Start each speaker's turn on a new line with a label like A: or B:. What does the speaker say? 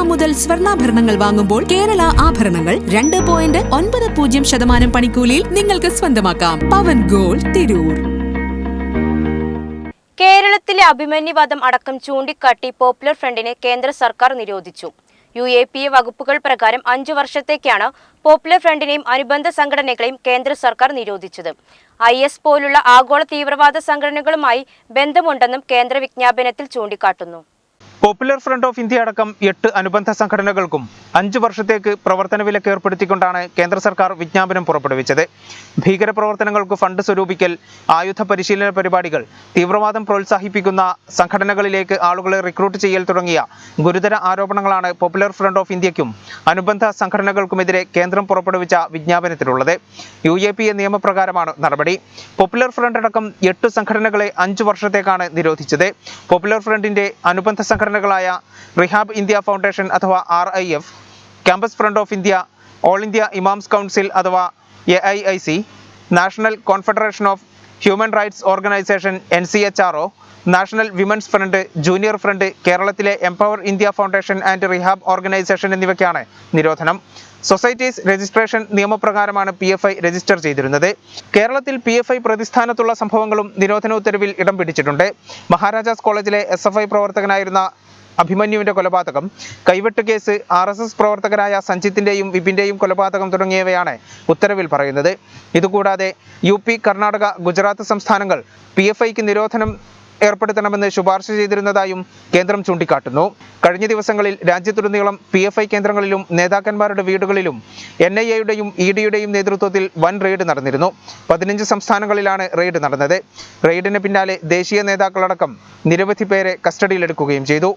A: Gram മുതൽ സ്വർണാഭരണങ്ങൾ വാങ്ങുമ്പോൾ കേരള ആഭരണങ്ങൾ രണ്ട് പോയിന്റ് ഒൻപത് പൂജ്യം ശതമാനം പണിക്കൂലിയിൽ നിങ്ങൾക്ക് സ്വന്തമാക്കാം. പവൻ ഗോൾ തിരൂർ.
B: കേരളത്തിലെ അഭിമന്യുവാദം അടക്കം ചൂണ്ടിക്കാട്ടി പോപ്പുലർ ഫ്രണ്ടിനെ കേന്ദ്ര സർക്കാർ നിരോധിച്ചു. യു എ പി എ വകുപ്പുകൾ പ്രകാരം അഞ്ചു വർഷത്തേക്കാണ് പോപ്പുലർ ഫ്രണ്ടിനെയും അനുബന്ധ സംഘടനകളെയും കേന്ദ്ര സർക്കാർ നിരോധിച്ചത്. ഐ എസ് പോലുള്ള ആഗോള തീവ്രവാദ സംഘടനകളുമായി ബന്ധമുണ്ടെന്നും കേന്ദ്ര വിജ്ഞാപനത്തിൽ ചൂണ്ടിക്കാട്ടുന്നു.
C: പോപ്പുലർ ഫ്രണ്ട് ഓഫ് ഇന്ത്യ അടക്കം എട്ട് അനുബന്ധ സംഘടനകൾക്കും അഞ്ചു വർഷത്തേക്ക് പ്രവർത്തന വിലക്ക് ഏർപ്പെടുത്തിക്കൊണ്ടാണ് കേന്ദ്ര സർക്കാർ വിജ്ഞാപനം പുറപ്പെടുവിച്ചത്. ഭീകരപ്രവർത്തനങ്ങൾക്ക് ഫണ്ട് സ്വരൂപിക്കൽ ആയുധ പരിശീലന പരിപാടികൾ തീവ്രവാദം പ്രോത്സാഹിപ്പിക്കുന്ന സംഘടനകളിലേക്ക് ആളുകളെ റിക്രൂട്ട് ചെയ്യൽ തുടങ്ങിയ ഗുരുതര ആരോപണങ്ങളാണ് പോപ്പുലർ ഫ്രണ്ട് ഓഫ് ഇന്ത്യക്കും അനുബന്ധ സംഘടനകൾക്കുമെതിരെ കേന്ദ്രം പുറപ്പെടുവിച്ച വിജ്ഞാപനത്തിലുള്ളത്. യു എ പി എ നിയമപ്രകാരമാണ് നടപടി. പോപ്പുലർ ഫ്രണ്ട് അടക്കം എട്ട് സംഘടനകളെ അഞ്ചു വർഷത്തേക്കാണ് നിരോധിച്ചത്. പോപ്പുലർ ഫ്രണ്ടിന്റെ അനുബന്ധ സംഘടനകളായ റിഹാബ് ഇന്ത്യ ഫൗണ്ടേഷൻ അഥവാ R I F campus front of India all India imams council അഥവാ A I I C national confederation of human rights organisation N C H R O national women's front junior front കേരളത്തിലെ empower India foundation and rehab organisation എന്നിവയ്ക്കാണ് നിരോധനം. Societies registration നിയമപ്രകാരമാണ് P F I register ചെയ്തിരുന്നത്. കേരളത്തിൽ P F I പ്രതിസ്ഥാനത്തുള്ള സംഭവങ്ങളും നിരോധന ഉത്തരവിൽ ഇടം പിടിച്ചിട്ടുണ്ട്. മഹാരാജാസ് കോളേജിലെ എസ് എഫ് ഐ പ്രവർത്തകനായിരുന്ന അഭിമന്യുവിന്റെ കൊലപാതകം കൈവെട്ട് കേസ് ആർ എസ് എസ് പ്രവർത്തകരായ സഞ്ജിത്തിന്റെയും വിപിന്റെയും കൊലപാതകം തുടങ്ങിയവയാണ് ഉത്തരവിൽ പറയുന്നത്. ഇതുകൂടാതെ യു പി കർണാടക ഗുജറാത്ത് സംസ്ഥാനങ്ങൾ പി എഫ് ഐക്ക് നിരോധനം ഏർപ്പെടുത്തണമെന്ന് ശുപാർശ ചെയ്തിരുന്നതായും കേന്ദ്രം ചൂണ്ടിക്കാട്ടുന്നു. കഴിഞ്ഞ ദിവസങ്ങളിൽ രാജ്യത്തുടനീളം പി എഫ് ഐ കേന്ദ്രങ്ങളിലും നേതാക്കന്മാരുടെ വീടുകളിലും എൻ ഐ എയുടെയും ഇ ഡിയുടെയും നേതൃത്വത്തിൽ വൻ റെയ്ഡ് നടന്നിരുന്നു. പതിനഞ്ച് സംസ്ഥാനങ്ങളിലാണ് റെയ്ഡ് നടന്നത്. റെയ്ഡിന് പിന്നാലെ ദേശീയ നേതാക്കളടക്കം നിരവധി പേരെ കസ്റ്റഡിയിലെടുക്കുകയും ചെയ്തു.